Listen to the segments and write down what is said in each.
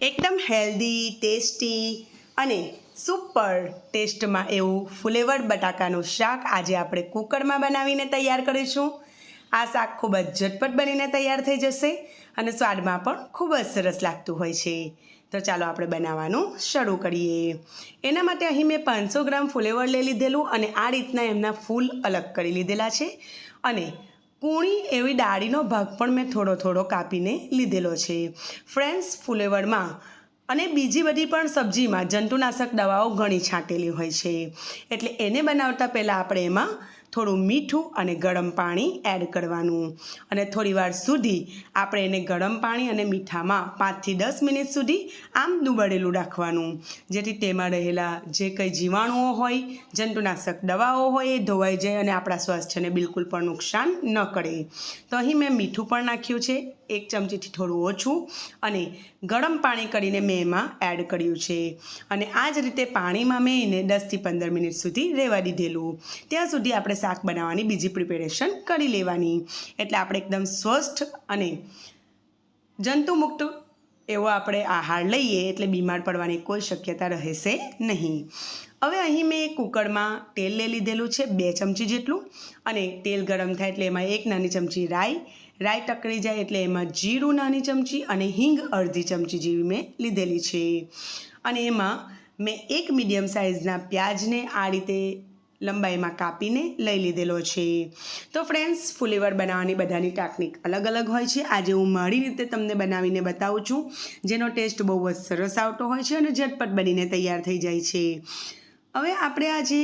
એકદમ healthy, tasty અને super ટેસ્ટમાં એવું ફ્લેવર બટાકાનું શાક આજે આપણે કુકરમાં બનાવીને તૈયાર કરીશું. આ શાક ખૂબ જ ઝટપટ બનીને તૈયાર થઈ જશે અને સ્વાદમાં પણ ખૂબ જ સરસ લાગતું હોય છે. તો ચાલો આપણે બનાવવાનું શરૂ કરીએ. એના માટે અહીં મેં પાંચસો ગ્રામ ફુલેવર લઈ લીધેલું અને આ રીતના એમના ફૂલ અલગ કરી લીધેલા છે અને કૂણી એવી ડાળીનો ભાગ પણ મેં થોડો થોડો કાપીને લીધેલો છે. ફ્રેન્ડ્સ, ફુલેવરમાં અને બીજી બધી પણ સબ્જીમાં જંતુનાશક દવાઓ ઘણી છાંટેલી હોય છે. એટલે એને બનાવતા પહેલાં આપણે એમાં થોડું મીઠું અને ગરમ પાણી એડ કરવાનું. અને થોડીવાર સુધી આપણે એને ગરમ પાણી અને મીઠામાં પાંચથી દસ મિનિટ સુધી આમ દુબળેલું રાખવાનું. જેથી તેમાં રહેલા જે કંઈ જીવાણુઓ હોય, જંતુનાશક દવાઓ હોય, એ ધોવાઈ જાય અને આપણા સ્વાસ્થ્યને બિલકુલ પણ નુકસાન ન કરે. તો અહીં મેં મીઠું પણ નાખ્યું છે, એક ચમચીથી થોડું ઓછું અને ગરમ પાણી કરીને મેં એમાં એડ કર્યું છે. અને આ જ રીતે પાણીમાં મેં એને દસથી પંદર મિનિટ સુધી રહેવા દીધેલું. ત્યાં સુધી આપણે શાક બનાવવાની બીજી પ્રિપેરેશન કરી લેવાની. એટલે આપણે એકદમ સ્વસ્થ અને જંતુમુક્ત એવો આપણે આહાર લઈએ એટલે બીમાર પડવાની કોઈ શક્યતા રહેશે નહીં. હવે અહીં મેં કુકરમાં તેલ લઈ લીધેલું છે, બે ચમચી જેટલું. અને તેલ ગરમ થાય એટલે એમાં એક નાની ચમચી રાઈ. રાઈ ટકરી જાય એટલે એમાં જીરું નાની ચમચી અને હિંગ અડધી ચમચી જેવી મેં લીધેલી છે. અને એમાં મેં એક મીડિયમ સાઇઝના પ્યાજને આ રીતે લંબાઈમાં કાપીને લઈ લીધેલો છે. તો ફ્રેન્ડ્સ ફુલેવર બનાવવાની બધાની ટેકનિક અલગ અલગ હોય છે. આજે હું મારી રીતે તમને બનાવીને બતાવું છું, જેનો ટેસ્ટ બહુ જ સરસ આવતો હોય છે અને ઝટપટ બનીને તૈયાર થઈ જાય છે. હવે આપણે આ જે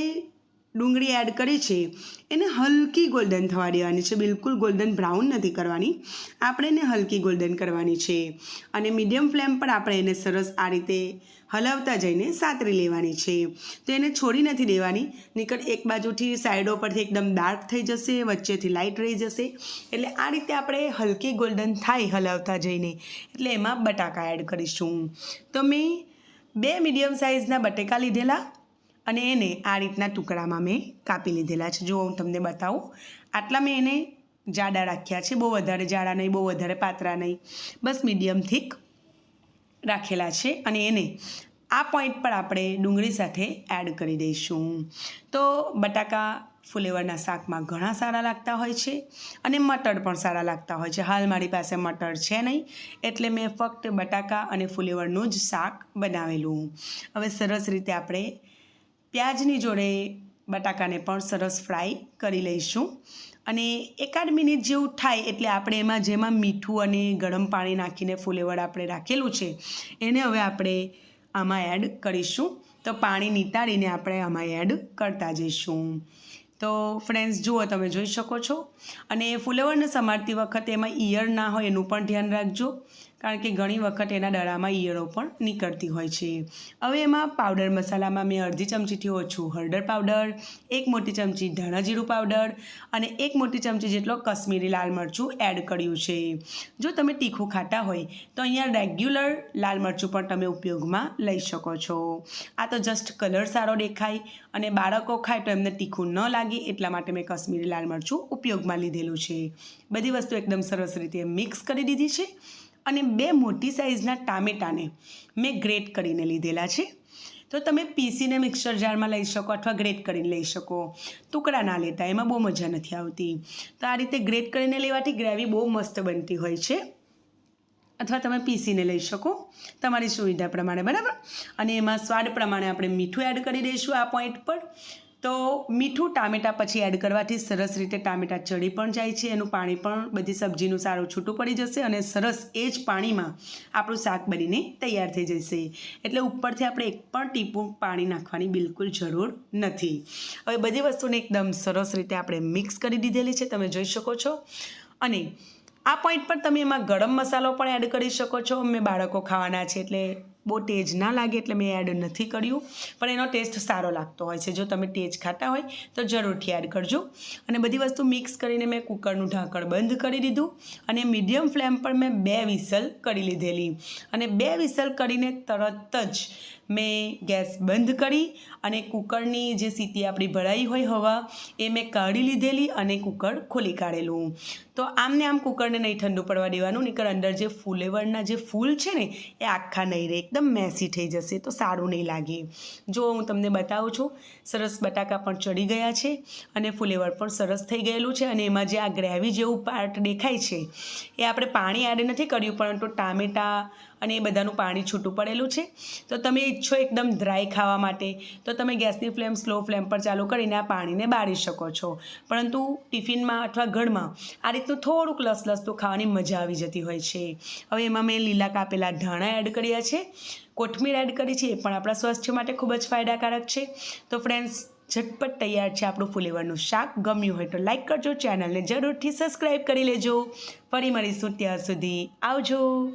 ડુંગળી એડ કરી છે, એને હલકી ગોલ્ડન થવા દેવાની છે. બિલકુલ ગોલ્ડન બ્રાઉન નથી કરવાની. આપણે એને હલકી ગોલ્ડન કરવાની છે. અને મીડિયમ ફ્લેમ પર આપણે એને સરસ આ રીતે હલાવતા જઈને સાતરી લેવાની છે. તો એને છોડી નથી દેવાની. નીકળ એક બાજુથી સાઈડો પરથી એકદમ ડાર્ક થઈ જશે, વચ્ચેથી લાઇટ રહી જશે. એટલે આ રીતે આપણે હલકી ગોલ્ડન થાય હલાવતા જઈને. એટલે એમાં બટાકા એડ કરીશું. તો મેં બે મીડિયમ સાઇઝના બટેકા લીધેલા. અને એને આ રીતના ટુકડામાં મેં કાપી લીધેલા છે. જો હું તમને બતાવું, આટલા મેં એને જાડા રાખ્યા છે. બહુ વધારે જાડા નહીં, બહુ વધારે પાતળા નહીં. બસ મીડિયમ થીક રાખેલા છે અને એને આ પોઈન્ટ પર આપણે ડુંગળી સાથે એડ કરી દઈશું. તો બટાકા ફુલેવરના શાકમાં ઘણા સારા લાગતા હોય છે અને મટર પણ સારા લાગતા હોય છે. હાલ મારી પાસે મટર છે નહીં, એટલે મેં ફક્ત બટાકા અને ફુલેવરનું જ શાક બનાવેલું. હવે સરસ રીતે આપણે પ્યાજની જોડે બટાકાને પણ સરસ ફ્રાય કરી લઈશું. અને એકાદ મિનિટ જેવું થાય એટલે આપણે એમાં જેમાં મીઠું અને ગરમ પાણી નાખીને ફુલેવડ આપણે રાખેલું છે, એને હવે આપણે આમાં એડ કરીશું. તો પાણી નીતાળીને આપણે આમાં એડ કરતા જઈશું. તો ફ્રેન્ડ્સ, જુઓ તમે જોઈ શકો છો. અને ફુલેવરને સમારતી વખતે એમાં ઇયર ના હોય એનું પણ ધ્યાન રાખજો. કારણ કે ઘણી વખત એના દડામાં ઈયળો પણ નીકળતી હોય છે. હવે એમાં પાવડર મસાલામાં મેં અડધી ચમચીથી ઓછું હળદર પાવડર એક મોટી ચમચી ધાણા જીરું પાવડર અને એક મોટી ચમચી જેટલો કશ્મીરી લાલ મરચું એડ કર્યું છે. જો તમે તીખું ખાતા હોય, તો અહીંયા રેગ્યુલર લાલ મરચું પણ તમે ઉપયોગમાં લઈ શકો છો. આ તો જસ્ટ કલર સારો દેખાય અને બાળકો ખાય તો એમને તીખું ન લાગે એટલા માટે મેં કશ્મીરી લાલ મરચું ઉપયોગમાં લીધેલું છે. બધી વસ્તુ એકદમ સરસ રીતે મિક્સ કરી દીધી છે. અને બે મોટી સાઇઝના ટામેટાને મેં ગ્રેટ કરીને લીધેલા છે. તો તમે પીસીને મિક્સર જારમાં લઈ શકો અથવા ગ્રેટ કરીને લઈ શકો. ટુકડા ના લેતા, એમાં બહુ મજા નથી આવતી. તો આ રીતે ગ્રેટ કરીને લેવાથી ગ્રેવી બહુ મસ્ત બનતી હોય છે. અથવા તમે પીસીને લઈ શકો તમારી સુવિધા પ્રમાણે, બરાબર? અને એમાં સ્વાદ પ્રમાણે આપણે મીઠું એડ કરી દઈશું આ પોઈન્ટ પર. તો મીઠું ટામેટાં પછી એડ કરવાથી સરસ રીતે ટામેટાં ચડી પણ જાય છે, એનું પાણી પણ બધી સબ્જીનું સારું છૂટું પડી જશે અને સરસ એ જ પાણીમાં આપણું શાક બનીને તૈયાર થઈ જશે. એટલે ઉપરથી આપણે એક પણ ટીપું પાણી નાખવાની બિલકુલ જરૂર નથી. હવે બધી વસ્તુને એકદમ સરસ રીતે આપણે મિક્સ કરી દીધેલી છે, તમે જોઈ શકો છો. અને આ પોઈન્ટ પર તમે એમાં ગરમ મસાલો પણ એડ કરી શકો છો. મેં બાળકો ખાવાના છે એટલે બહુ તેજ ના લાગે એટલે મેં એડ નથી કર્યું. પણ એનો ટેસ્ટ સારો લાગતો હોય છે. જો તમે તેજ ખાતા હોય, તો જરૂરથી એડ કરજો. અને બધી વસ્તુ મિક્સ કરીને મેં કુકરનું ઢાંકણ બંધ કરી દીધું અને મીડિયમ ફ્લેમ પર મેં બે વિસલ કરી લીધેલી. અને બે વિસલ કરીને તરત જ મેં ગેસ બંધ કરી અને કુકરની જે સીટી આપણી ભરાઈ હોય હવા, એ મેં કાઢી લીધેલી અને કુકર ખોલી કાઢેલું. તો આમને આમ કુકરને નહીં ઠંડુ પડવા દેવાનું, નીકળ અંદર જે ફુલેવરના જે ફૂલ છે ને, એ આખા નહીં રહે, એકદમ મેસી થઈ જશે, તો સારું નહીં લાગે. જો હું તમને બતાવું છું, સરસ બટાકા પણ ચડી ગયા છે અને ફુલેવર પણ સરસ થઈ ગયેલું છે અને એમાં જે આ ગ્રેવી જેવું પાર્ટ દેખાય છે, એ આપણે પાણી એડ નથી કર્યું, પરંતુ ટામેટાં અને એ બધાનું પાણી છૂટું પડેલું છે. તો તમે ઈચ્છો એકદમ ડ્રાય ખાવા માટે, તો તમે ગેસની ફ્લેમ સ્લો ફ્લેમ પર ચાલુ કરીને આ પાણીને બાળી શકો છો. પરંતુ ટિફિનમાં અથવા ઘરમાં આ રીતનું થોડુંક લસલસતું ખાવાની મજા આવી જતી હોય છે. હવે એમાં મેં લીલા કાપેલા ધાણા એડ કર્યા છે. કોથમીર એડ કરી છે, એ પણ આપણા સ્વાસ્થ્ય માટે ખૂબ જ ફાયદાકારક છે. તો ફ્રેન્ડ્સ ઝટપટ તૈયાર છે આપણું ફુલેવરનું શાક. ગમ્યું હોય તો લાઈક કરજો ચેનલને જરૂરથી સબસ્ક્રાઈબ કરી લેજો. ફરી મળીશું ત્યાં સુધી. આવજો.